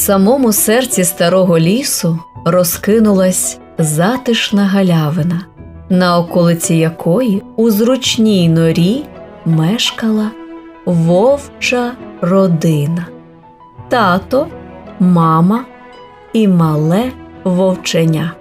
самому серці старого лісу розкинулась затишна галявина, на околиці якої у зручній норі мешкала вовча родина, тато, мама і мале вовченя.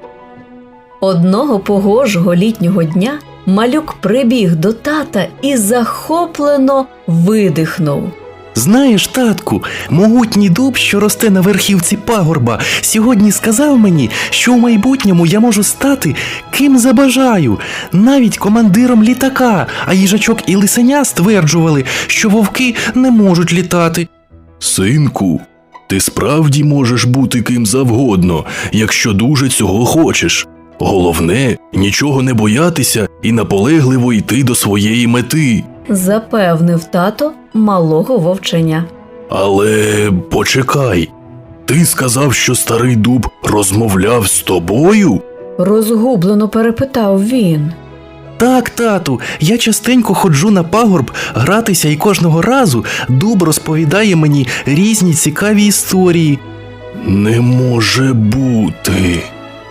Одного погожого літнього дня малюк прибіг до тата і захоплено видихнув. Знаєш, татку, могутній дуб, що росте на верхівці пагорба, сьогодні сказав мені, що в майбутньому я можу стати ким забажаю, навіть командиром літака, а їжачок і лисеня стверджували, що вовки не можуть літати. Синку, ти справді можеш бути ким завгодно, якщо дуже цього хочеш. Головне нічого не боятися і наполегливо йти до своєї мети. запевнив тато малого вовченя. Але почекай, ти сказав, що старий дуб розмовляв з тобою? Розгублено перепитав він. Так, тату, я частенько ходжу на пагорб гратися, і кожного разу дуб розповідає мені різні цікаві історії. Не може бути.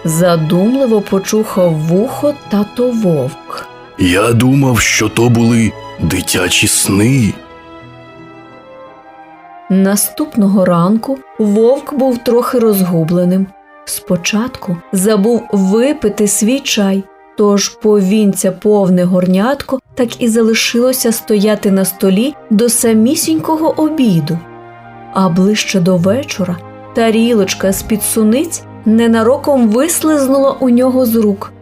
Задумливо почухав вухо тато вовк. Я думав, що то були дитячі сни. Наступного ранку вовк був трохи розгубленим. Спочатку забув випити свій чай, тож повінця повне горнятко так і залишилося стояти на столі до самісінького обіду. А ближче до вечора тарілочка з під суниць ненароком вислизнула у нього з рук.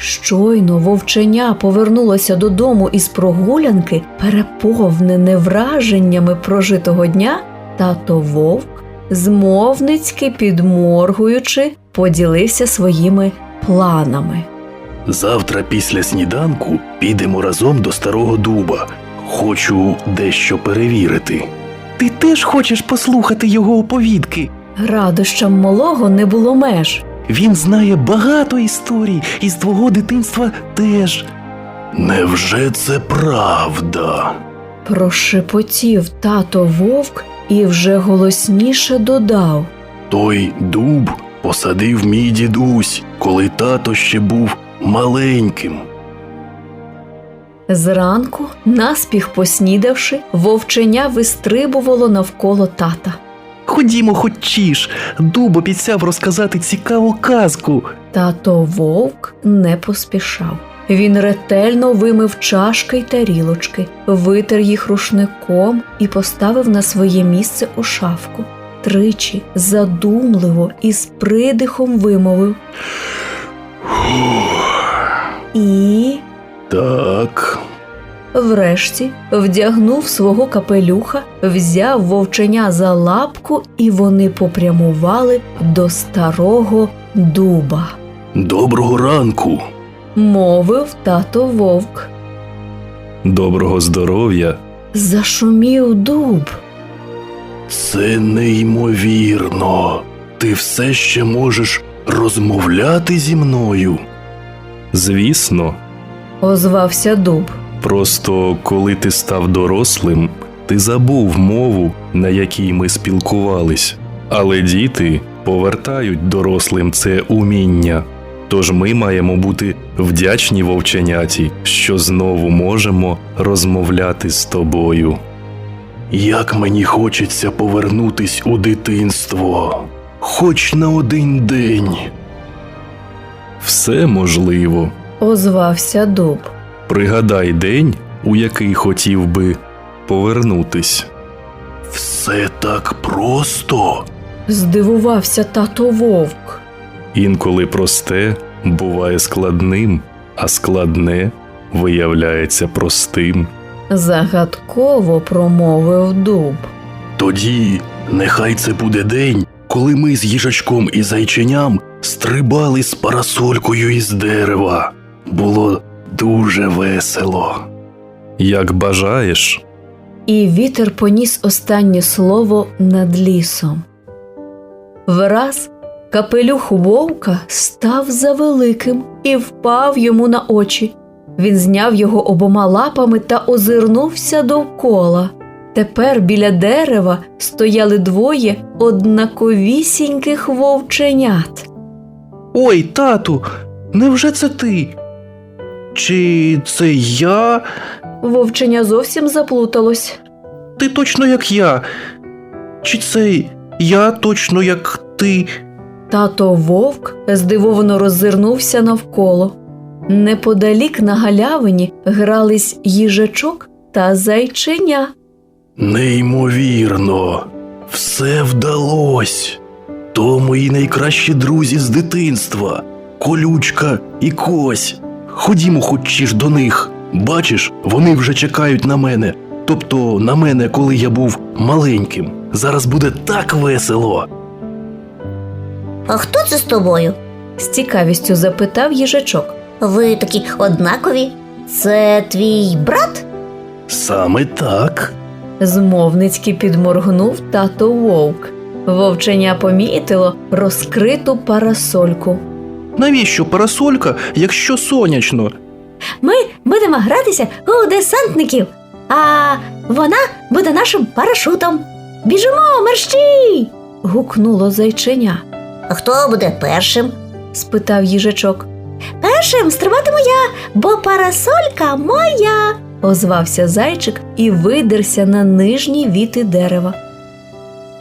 Щойно вовченя повернулося додому із прогулянки, переповнене враженнями прожитого дня, тато вовк, змовницьки підморгуючи, поділився своїми планами. Завтра після сніданку підемо разом до старого дуба. Хочу дещо перевірити. Ти теж хочеш послухати його оповідки? Радощам малого не було меж. Він знає багато історій, і з твого дитинства теж. Невже це правда? Прошепотів тато вовк і вже голосніше додав. Той дуб посадив мій дідусь, коли тато ще був маленьким. Зранку, наспіх поснідавши, вовченя вистрибувало навколо тата. Ходімо, хочеш, дуб обіцяв розказати цікаву казку. Тато вовк не поспішав. Він ретельно вимив чашки й тарілочки, витер їх рушником і поставив на своє місце у шафку. Тричі задумливо і з придихом вимовив. І Так, Врешті вдягнув свого капелюха, взяв вовченя за лапку, і вони попрямували до старого дуба. доброго ранку. Мовив тато вовк. Доброго здоров'я. Зашумів дуб. Це неймовірно. Ти все ще можеш розмовляти зі мною. Звісно, Озвався дуб. Просто коли ти став дорослим, ти забув мову, на якій ми спілкувались. Але діти повертають дорослим це уміння. Тож ми маємо бути вдячні вовченяті, що знову можемо розмовляти з тобою. Як мені хочеться повернутись у дитинство, хоч на один день. Все можливо. Озвався дуб. Пригадай день, у який хотів би повернутись. Все так просто. Здивувався тато вовк. Інколи просте буває складним, а складне виявляється простим. Загадково промовив дуб. Тоді нехай це буде день, коли ми з їжачком і зайченям стрибали з парасолькою із дерева. Було дуже весело. Як бажаєш, І вітер поніс останнє слово над лісом. Враз капелюх вовка став завеликим і впав йому на очі. Він зняв його обома лапами та озирнувся довкола. Тепер біля дерева стояли двоє однаковісіньких вовченят. Ой, тату, невже це ти? Чи це я? Вовченя зовсім заплуталось. Ти точно як я? Чи це я точно як ти? Тато вовк здивовано роззирнувся навколо. Неподалік на галявині грались їжачок та зайченя. Неймовірно, все вдалось. То мої найкращі друзі з дитинства, колючка і кось. Ходімо хоч ж до них. Бачиш, вони вже чекають на мене. Тобто на мене, коли я був маленьким. Зараз буде так весело. А хто це з тобою? З цікавістю запитав їжачок. Ви такі однакові? Це твій брат? Саме так. Змовницьки підморгнув тато вовк. Вовченя помітило розкриту парасольку. Навіщо парасолька, якщо сонячно? Ми будемо гратися у десантників, а вона буде нашим парашутом. Біжимо, мерщій! Гукнуло зайченя. А хто буде першим? Спитав їжачок. Першим стрибатиму я, бо парасолька моя. Озвався зайчик і видерся на нижні віти дерева.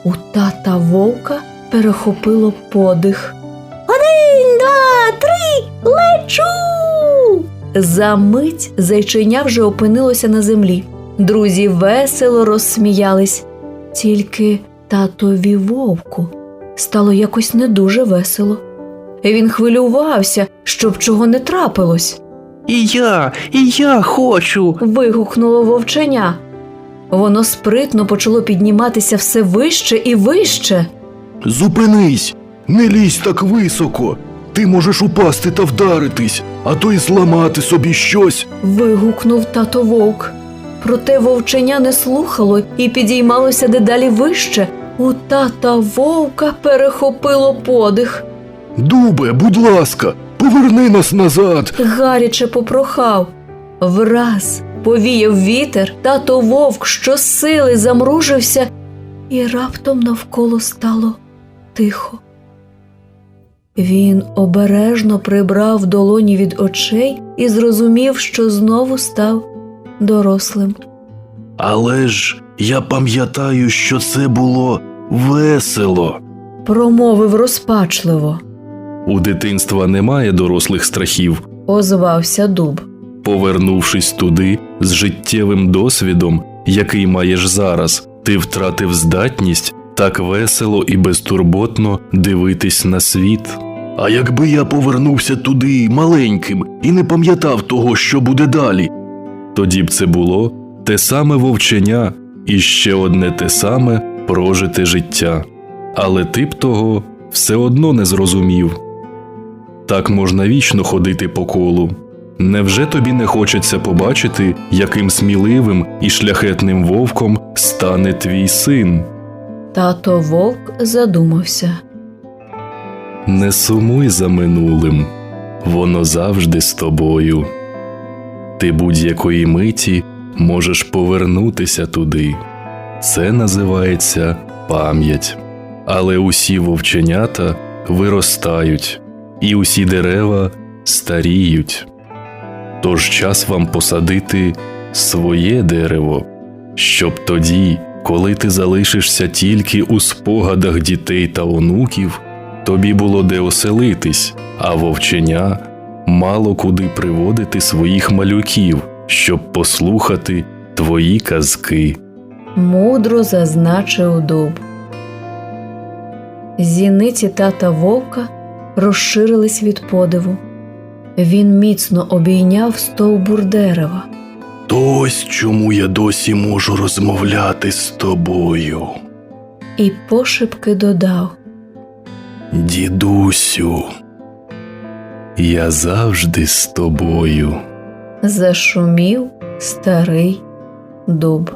У тата вовка перехопило подих. Два, три, лечу! За мить зайченя вже опинилося на землі. Друзі весело розсміялись. Тільки татові вовку стало якось не дуже весело. Він хвилювався, щоб чого не трапилось. І я, і я хочу. Вигукнуло вовченя. Воно спритно почало підніматися все вище і вище. Зупинись, не лізь так високо. Ти можеш упасти та вдаритись, а то й зламати собі щось. Вигукнув тато вовк. Проте вовченя не слухало і підіймалося дедалі вище. У тата вовка перехопило подих. Дубе, будь ласка, поверни нас назад. гаряче попрохав. Враз повіяв вітер, тато вовк щосили замружився, і раптом навколо стало тихо. Він обережно прибрав долоні від очей і зрозумів, що знову став дорослим. Але ж я пам'ятаю, що це було весело. Промовив розпачливо, У дитинства немає дорослих страхів. озвався дуб. Повернувшись туди з життєвим досвідом, який маєш зараз, ти втратив здатність так весело і безтурботно дивитись на світ. А якби я повернувся туди маленьким і не пам'ятав того, що буде далі, Тоді б це було те саме вовчення і ще одне те саме прожите життя. Але ти б того все одно не зрозумів. Так можна вічно ходити по колу. Невже тобі не хочеться побачити, яким сміливим і шляхетним вовком стане твій син? Тато вовк задумався. Не сумуй за минулим, воно завжди з тобою. Ти будь-якої миті можеш повернутися туди. Це називається пам'ять. Але усі вовченята виростають, і усі дерева старіють. Тож час вам посадити своє дерево, щоб тоді, коли ти залишишся тільки у спогадах дітей та онуків, тобі було де оселитись, а вовченя мало куди приводити своїх малюків, щоб послухати твої казки. мудро зазначив дуб. Зіниці тата вовка розширились від подиву. Він міцно обійняв стовбур дерева. то ось чому я досі можу розмовляти з тобою. і пошепки додав. Дідусю, Я завжди з тобою. Зашумів старий дуб.